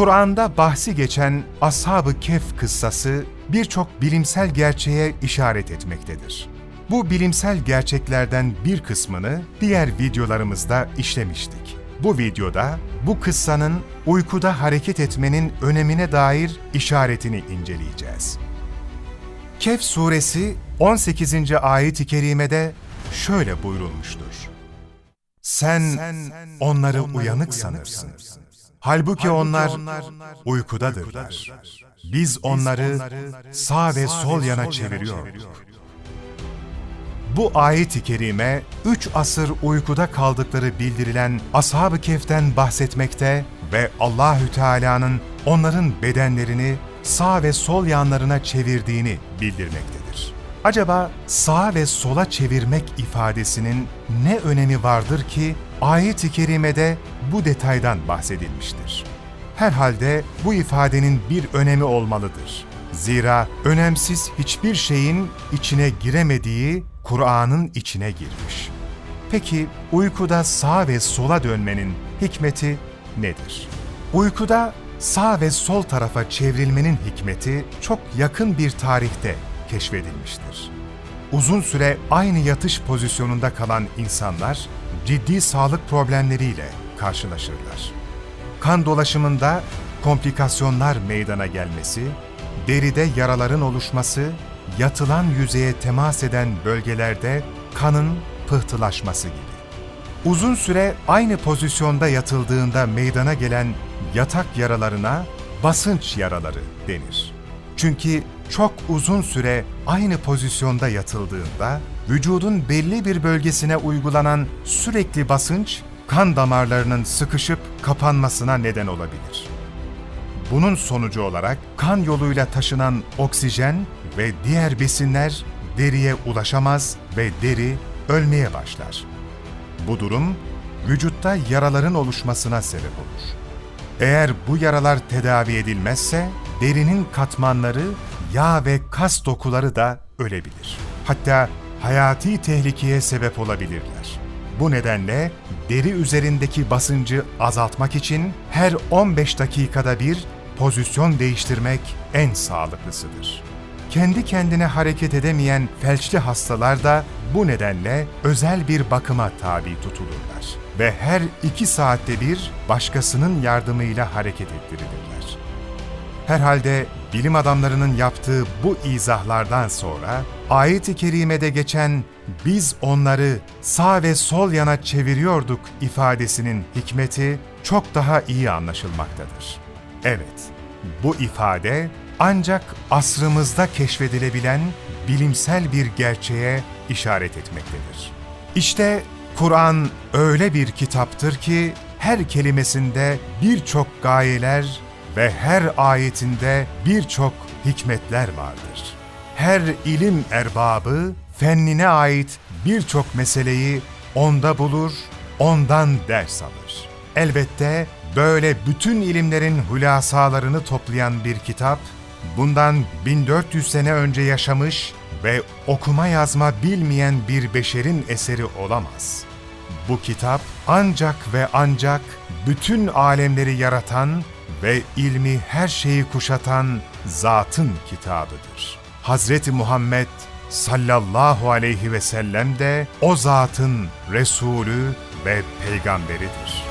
Kur'an'da bahsi geçen Ashab-ı Kehf kıssası birçok bilimsel gerçeğe işaret etmektedir. Bu bilimsel gerçeklerden bir kısmını diğer videolarımızda işlemiştik. Bu videoda bu kıssanın uykuda hareket etmenin önemine dair işaretini inceleyeceğiz. Kehf suresi 18. ayet-i kerimede şöyle buyurulmuştur. Sen onları uyanık sanırsın. Halbuki onlar uykudadırlar. Biz onları sağ ve sol yana çeviriyorduk. Bu ayet-i kerime, üç asır uykuda kaldıkları bildirilen Ashab-ı Kehf'ten bahsetmekte ve Allahü Teala'nın onların bedenlerini sağ ve sol yanlarına çevirdiğini bildirmektedir. Acaba sağ ve sola çevirmek ifadesinin ne önemi vardır ki ayet-i kerimede bu detaydan bahsedilmiştir? Herhalde bu ifadenin bir önemi olmalıdır. Zira önemsiz hiçbir şeyin içine giremediği Kur'an'ın içine girmiş. Peki uykuda sağ ve sola dönmenin hikmeti nedir? Uykuda sağ ve sol tarafa çevrilmenin hikmeti çok yakın bir tarihte keşfedilmiştir. Uzun süre aynı yatış pozisyonunda kalan insanlar ciddi sağlık problemleriyle karşılaşırlar. Kan dolaşımında komplikasyonlar meydana gelmesi, deride yaraların oluşması, yatılan yüzeye temas eden bölgelerde kanın pıhtılaşması gibi. Uzun süre aynı pozisyonda yatıldığında meydana gelen yatak yaralarına basınç yaraları denir. Çünkü çok uzun süre aynı pozisyonda yatıldığında vücudun belli bir bölgesine uygulanan sürekli basınç kan damarlarının sıkışıp kapanmasına neden olabilir. Bunun sonucu olarak kan yoluyla taşınan oksijen ve diğer besinler deriye ulaşamaz ve deri ölmeye başlar. Bu durum vücutta yaraların oluşmasına sebep olur. Eğer bu yaralar tedavi edilmezse derinin katmanları, yağ ve kas dokuları da ölebilir. Hatta hayati tehlikeye sebep olabilirler. Bu nedenle deri üzerindeki basıncı azaltmak için her 15 dakikada bir pozisyon değiştirmek en sağlıklısıdır. Kendi kendine hareket edemeyen felçli hastalar da bu nedenle özel bir bakıma tabi tutulurlar ve her iki saatte bir başkasının yardımıyla hareket ettirilirler. Herhalde bilim adamlarının yaptığı bu izahlardan sonra ayet-i kerimede geçen biz onları sağ ve sol yana çeviriyorduk ifadesinin hikmeti çok daha iyi anlaşılmaktadır. Evet, bu ifade ancak asrımızda keşfedilebilen bilimsel bir gerçeğe işaret etmektedir. İşte Kur'an öyle bir kitaptır ki her kelimesinde birçok gayeler ve her ayetinde birçok hikmetler vardır. Her ilim erbabı fennine ait birçok meseleyi onda bulur, ondan ders alır. Elbette böyle bütün ilimlerin hülasalarını toplayan bir kitap, bundan 1400 sene önce yaşamış ve okuma yazma bilmeyen bir beşerin eseri olamaz. Bu kitap ancak ve ancak bütün alemleri yaratan ve ilmi her şeyi kuşatan zatın kitabıdır. Hazreti Muhammed sallallahu aleyhi ve sellem de o zatın Resulü ve peygamberidir.